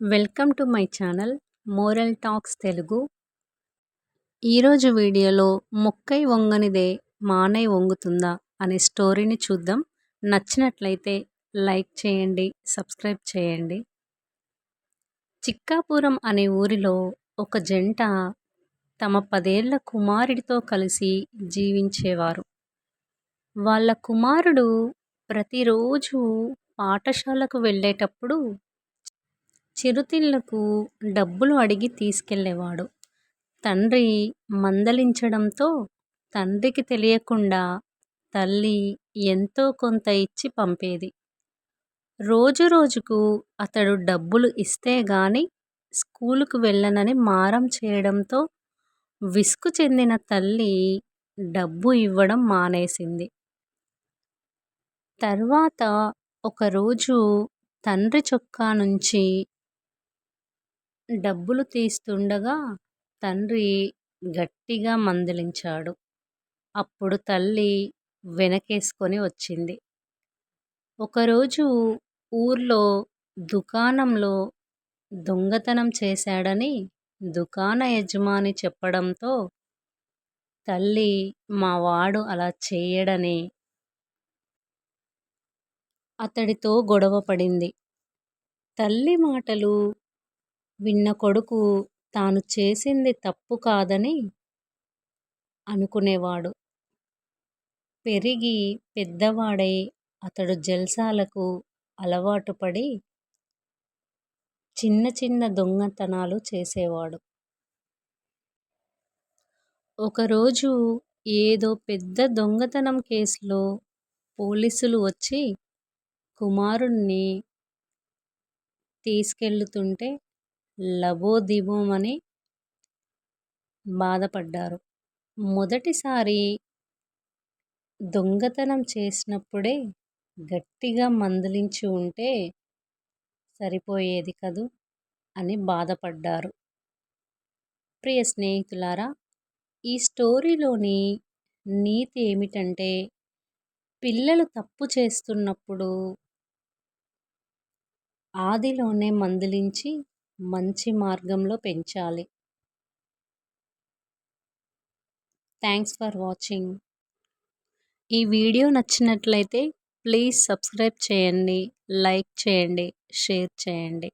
Welcome to my channel moral talks Telugu. ఈరోజు వీడియోలో మొక్కై వంగనిదే మానై వంగుతుందా అనే స్టోరీని చూద్దాం. నచ్చినట్లయితే లైక్ చేయండి సబ్స్క్రైబ్ చేయండి. చిక్కాపురం అనే ఊరిలో ఒక జంట తమ పదేళ్ళ కుమారుడితో కలిసి జీవించేవారు. వాళ్ళ కుమారుడు ప్రతిరోజు పాఠశాలకు వెళ్ళేటప్పుడు చిరుతిళ్ళకు డబ్బులు అడిగి తీసుకెళ్ళేవాడు. తండ్రి మందలించడంతో తండ్రికి తెలియకుండా తల్లి ఎంతో కొంత ఇచ్చి పంపేది. రోజు రోజుకు అతడు డబ్బులు ఇస్తే గాని స్కూలుకు వెళ్ళనని మారం చేయడంతో విసుగు చెందిన తల్లి డబ్బు ఇవ్వడం మానేసింది. తర్వాత ఒకరోజు తండ్రి చొక్కా నుంచి డబ్బులు తీస్తుండగా తండ్రి గట్టిగా మందలించాడు. అప్పుడు తల్లి వెనకేసుకొని వచ్చింది. ఒకరోజు ఊర్లో దుకాణంలో దొంగతనం చేశాడని దుకాణ యజమాని చెప్పడంతో తల్లి మా వాడు అలా చేయడని అతడితో గొడవ పడింది. తల్లి మాటలు విన్న కొడుకు తాను చేసింది తప్పు కాదని అనుకునేవాడు. పెరిగి పెద్దవాడై అతడు జల్సాలకు అలవాటు పడి చిన్న చిన్న దొంగతనాలు చేసేవాడు. ఒకరోజు ఏదో పెద్ద దొంగతనం కేసులో పోలీసులు వచ్చి కుమారుణ్ణి తీసుకెళ్తుంటే లబోదిబోమని బాధపడ్డారు. మొదటిసారి దొంగతనం చేసినప్పుడే గట్టిగా మందలించి ఉంటే సరిపోయేది కదూ అని బాధపడ్డారు. ప్రియ స్నేహితులారా ఈ స్టోరీలోని నీతి ఏమిటంటే పిల్లలు తప్పు చేస్తున్నప్పుడు ఆదిలోనే మందలించి మంచి మార్గంలో పెంచాలి. థ్యాంక్స్ ఫర్ వాచింగ్ ఈ వీడియో నచ్చినట్లయితే ప్లీజ్ సబ్స్క్రైబ్ చేయండి లైక్ చేయండి షేర్ చేయండి.